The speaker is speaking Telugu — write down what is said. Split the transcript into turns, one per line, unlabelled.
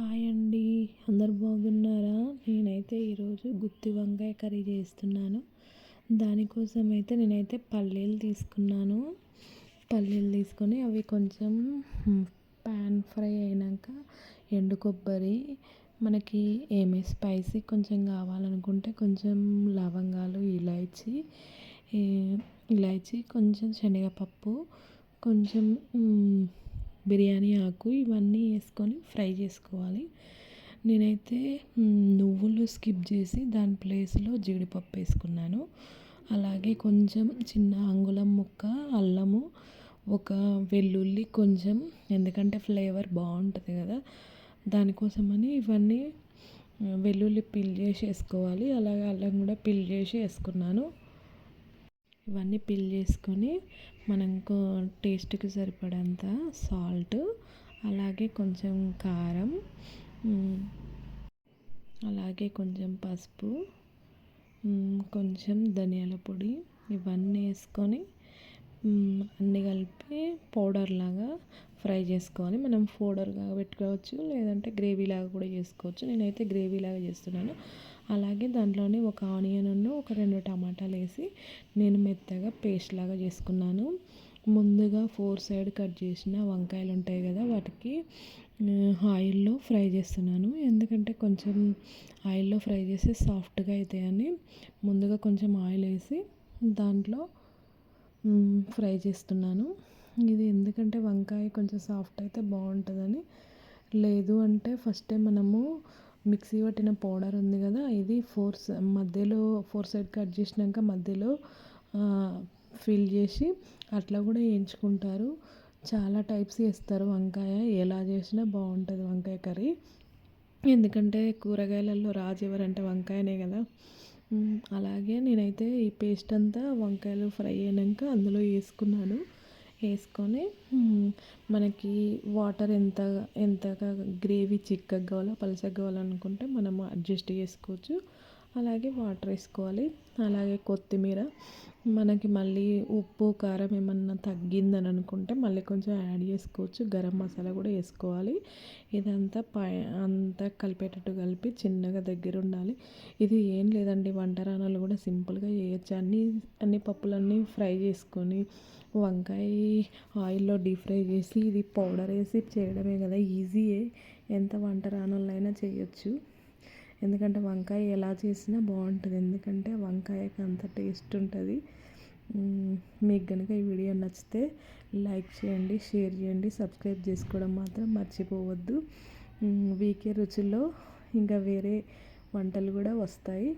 హాయ్ అండి అందరు బాగున్నారా నేనైతే ఈరోజు గుత్తి వంకాయ కర్రీ చేస్తున్నాను దానికోసం అయితే నేనైతే పల్లీలు తీసుకున్నాను పల్లీలు తీసుకొని అవి కొంచెం ప్యాన్ ఫ్రై అయినాక ఎండు కొబ్బరి మనకి ఏమే స్పైసీ కొంచెం కావాలనుకుంటే కొంచెం లవంగాలు ఇలాచి ఇలాచి కొంచెం శనగపప్పు కొంచెం బిర్యానీ ఆకు ఇవన్నీ వేసుకొని ఫ్రై చేసుకోవాలి నేనైతే నువ్వులు స్కిప్ చేసి దాని ప్లేస్లో జీడిపప్పు వేసుకున్నాను అలాగే కొంచెం చిన్న అంగుళం ముక్క అల్లము ఒక వెల్లుల్లి కొంచెం ఎందుకంటే ఫ్లేవర్ బాగుంటుంది కదా దానికోసమని ఇవన్నీ వెల్లుల్లి పిల్ చేసి వేసుకోవాలి అలాగే అల్లం కూడా పిల్ చేసి వేసుకున్నాను ఇవన్నీ పిల్ చేసుకొని మనకు టేస్ట్కి సరిపడంత సాల్ట్ అలాగే కొంచెం కారం అలాగే కొంచెం పసుపు కొంచెం ధనియాల పొడి ఇవన్నీ వేసుకొని అన్నీ కలిపి పౌడర్ లాగా ఫ్రై చేసుకోవాలి మనం ఫోడర్గా పెట్టుకోవచ్చు లేదంటే గ్రేవీలాగా కూడా చేసుకోవచ్చు నేనైతే గ్రేవీలాగా చేస్తున్నాను అలాగే దాంట్లోనే ఒక ఆనియన్ ఒక రెండు టమాటాలు వేసి నేను మెత్తగా పేస్ట్ లాగా చేసుకున్నాను ముందుగా ఫోర్ సైడ్ కట్ చేసిన వంకాయలు ఉంటాయి కదా వాటికి ఆయిల్లో ఫ్రై చేస్తున్నాను ఎందుకంటే కొంచెం ఆయిల్లో ఫ్రై చేసి సాఫ్ట్గా అవుతాయని ముందుగా కొంచెం ఆయిల్ వేసి దాంట్లో ఫ్రై చేస్తున్నాను ఇది ఎందుకంటే వంకాయ కొంచెం సాఫ్ట్ అయితే బాగుంటుందని లేదు అంటే ఫస్టే మనము మిక్సీ పట్టిన పౌడర్ ఉంది కదా ఇది ఫోర్ మధ్యలో ఫోర్ సైడ్ కట్ చేసినాక మధ్యలో ఫిల్ చేసి అట్లా కూడా వేయించుకుంటారు చాలా టైప్స్ వేస్తారు వంకాయ ఎలా చేసినా బాగుంటుంది వంకాయ కర్రీ ఎందుకంటే కూరగాయలలో రాజు ఎవరంటే వంకాయనే కదా అలాగే నేనైతే ఈ పేస్ట్ అంతా వంకాయలు ఫ్రై అయినాక అందులో వేసుకున్నాను వేసుకొని మనకి వాటర్ ఎంత ఎంతగా గ్రేవీ చిక్కగా కావాలో పలుచగా కావాలనుకుంటే మనము అడ్జస్ట్ చేసుకోవచ్చు అలాగే వాటర్ వేసుకోవాలి అలాగే కొత్తిమీర మనకి మళ్ళీ ఉప్పు కారం ఏమన్నా తగ్గిందని అనుకుంటే మళ్ళీ కొంచెం యాడ్ చేసుకోవచ్చు గరం మసాలా కూడా వేసుకోవాలి ఇదంతా పై అంతా కలిపేటట్టు కలిపి చిన్నగా దగ్గర ఉండాలి ఇది ఏం లేదండి వంటరానాలు కూడా సింపుల్గా చేయొచ్చు అన్ని అన్ని పప్పులన్నీ ఫ్రై చేసుకొని వంకాయ ఆయిల్లో డీప్ ఫ్రై చేసి ఇది పౌడర్ వేసి చేయడమే కదా ఈజీయే ఎంత వంట చేయొచ్చు ఎందుకంటే వంకాయ ఎలా చేసినా బాగుంటుంది ఎందుకంటే వంకాయకి అంత టేస్ట్ ఉంటుంది మీకు కనుక ఈ వీడియో నచ్చితే లైక్ చేయండి షేర్ చేయండి సబ్స్క్రైబ్ చేసుకోవడం మాత్రం మర్చిపోవద్దు వీకే రుచుల్లో ఇంకా వేరే వంటలు కూడా వస్తాయి